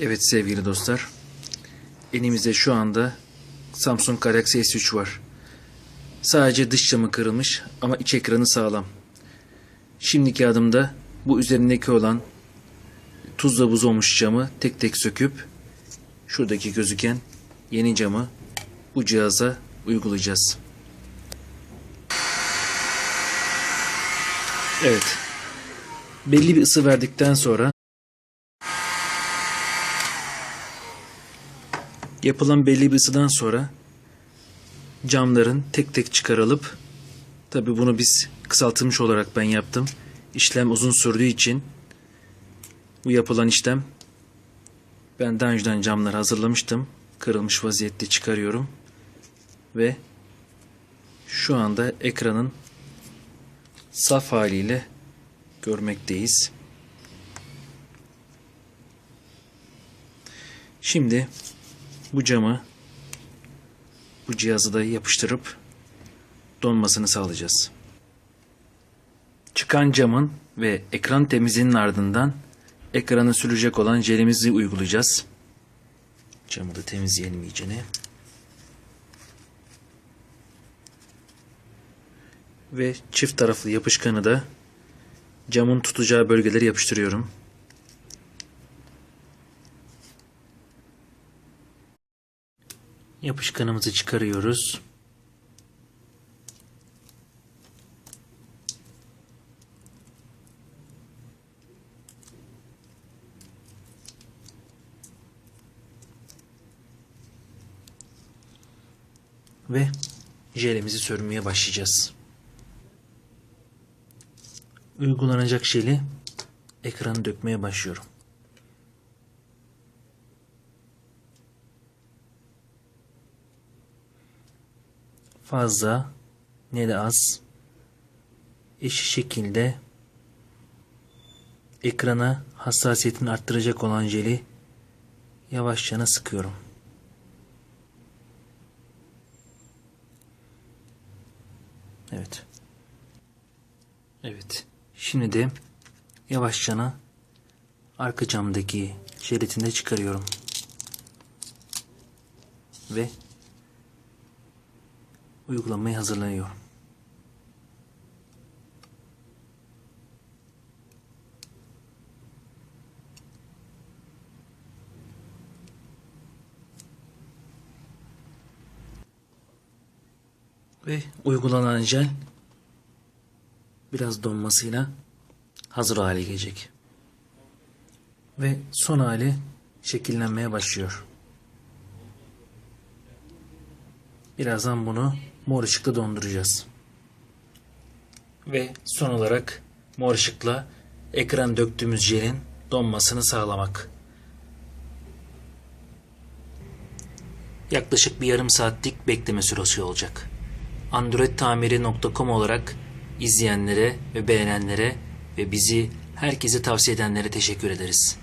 Evet sevgili dostlar. Elimizde şu anda Samsung Galaxy S3 var. Sadece dış camı kırılmış ama iç ekranı sağlam. Şimdiki adımda bu üzerindeki olan tuzla buz olmuş camı tek tek söküp şuradaki gözüken yeni camı bu cihaza uygulayacağız. Evet. Belli bir ısı verdikten sonra Yapılan belli bir ısıdan sonra camların tek tek çıkarılıp tabi bunu biz kısaltılmış olarak ben yaptım. İşlem uzun sürdüğü için bu yapılan işlem ben daha önceden camları hazırlamıştım. Kırılmış vaziyette çıkarıyorum. Ve şu anda ekranın saf haliyle görmekteyiz. Şimdi bu camı bu cihazı da yapıştırıp donmasını sağlayacağız. Çıkan camın ve ekran temizliğinin ardından ekranı sürecek olan jelimizi uygulayacağız. Camı da temizleyelim iyicene. Ve çift taraflı yapışkanı da camın tutacağı bölgeleri yapıştırıyorum. Yapışkanımızı çıkarıyoruz. Ve jelimizi sürmeye başlayacağız. Uygulanacak jeli ekranı dökmeye başlıyorum. Fazla ne de az eşit şekilde ekrana hassasiyetini arttıracak olan jeli yavaşça sıkıyorum. Evet. Evet. Şimdi de yavaşça arka camdaki jelatini çıkarıyorum. Ve uygulamaya hazırlanıyor. Ve uygulanan jel biraz donmasıyla hazır hale gelecek. Ve son hali şekillenmeye başlıyor. Birazdan bunu mor ışıkla donduracağız. Ve son olarak mor ışıkla ekran döktüğümüz jelin donmasını sağlamak. Yaklaşık bir yarım saatlik bekleme süresi olacak. androidtamiri.com olarak izleyenlere ve beğenenlere ve bizi herkese tavsiye edenlere teşekkür ederiz.